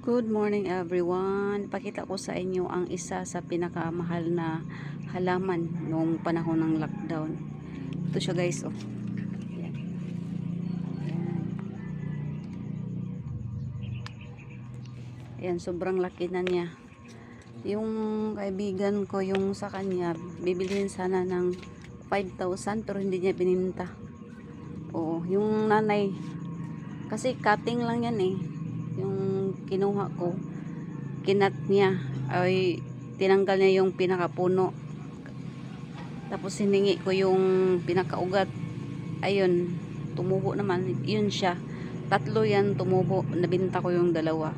Good morning everyone. Pakita ko sa inyo ang isa sa pinakamahal na halaman noong panahon ng lockdown. Ito siya guys, oh. Yan. Yan. Ayan, sobrang laki na niya. Yung kaibigan ko, yung sa kanya, bibilhin sana ng 5,000 pero hindi niya bininta. Oo, yung nanay, kasi cutting lang yan eh. Kinuha ko, kinat niya, ay tinanggal niya yung pinakapuno. Tapos hiningi ko yung pinakaugat. Ayun, tumubo naman. Yun siya. Tatlo yan tumubo. Nabinta ko yung dalawa.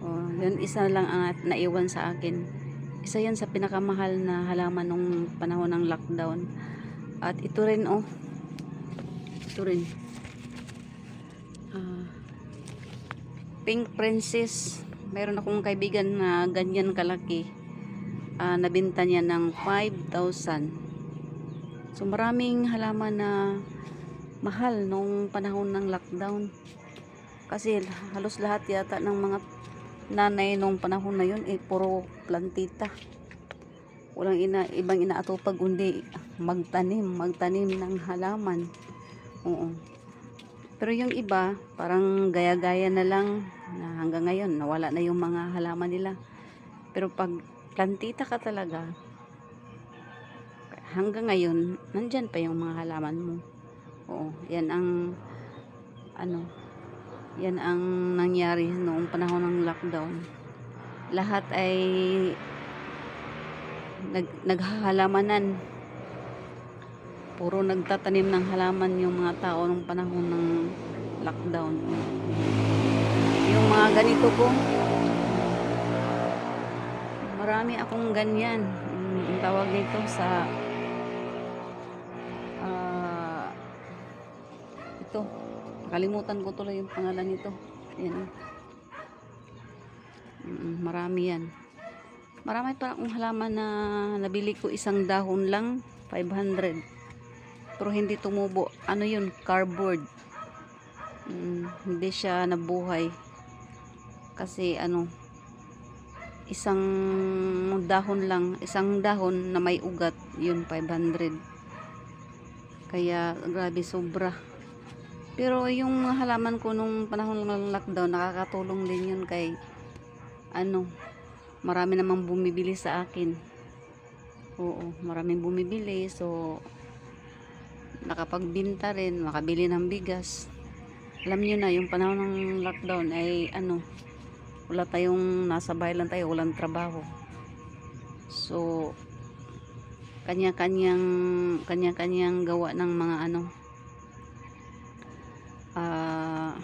Oh, yun isa lang ang naiwan sa akin. Isa yan sa pinakamahal na halaman nung panahon ng lockdown. At ito rin oh. Ito rin. Ah, Pink Princess. Meron akong kaibigan na ganyan kalaki. Ah, nabinta niya ng 5,000. So maraming halaman na mahal nung panahon ng lockdown. Kasi halos lahat yata ng mga nanay nung panahon na yun eh puro plantita. Walang ina, ibang inaatupag kundi magtanim, magtanim ng halaman. Oo. Pero yung iba, parang gaya-gaya na lang na hanggang ngayon nawala na yung mga halaman nila. Pero pag plantita ka talaga, hanggang ngayon, nandyan pa yung mga halaman mo. Oo, yan ang ano, yan ang nangyari noong panahon ng lockdown. Lahat ay nag, naghahalamanan. Puro nagtatanim ng halaman yung mga tao nung panahon ng lockdown. Yung mga ganito ko, marami akong ganyan. Ang tawag nito sa ah, ito, nakalimutan ko tuloy yung pangalan nito. Yan. Marami yan. Marami pa akong halaman na nabili ko isang dahon lang, 500. Pero hindi tumubo. Ano yun? Cardboard. Mm, hindi siya nabuhay. Kasi ano, isang dahon lang, isang dahon na may ugat, yun 500. Kaya grabe sobra. Pero yung halaman ko nung panahon ng lockdown, nakakatulong din yun kay ano, marami namang bumibili sa akin. Oo, maraming bumibili. So, nakapagbinta rin, makabili ng bigas. Alam nyo na, yung panahon ng lockdown ay ano, wala tayong nasa bahay lang tayo, walang trabaho. So, kanya-kanyang kanya-kanyang gawa ng mga ano ah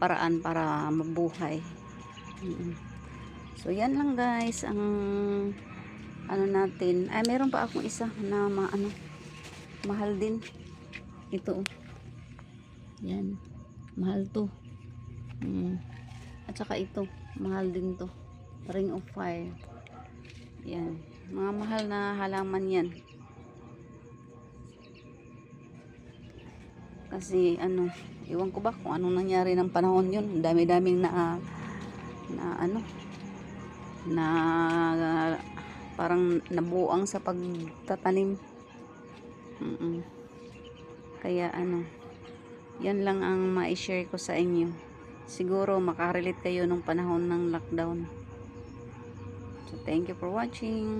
paraan para mabuhay. So, yan lang guys ang ano natin. Ay, meron pa akong isa na mga ano mahal din. Ito. Yan. Mahal to. Mm. At saka ito, mahal din to. Ring of Fire. Yan. Mga mahal na halaman yan. Kasi ano, iwan ko ba kung anong nangyari ng panahon yun. Dami-daming na na ano na parang nabuang sa pagtatanim. Mm-mm. Kaya ano, yan lang ang ma-share ko sa inyo. Siguro makarelate kayo nung panahon ng lockdown. So thank you for watching.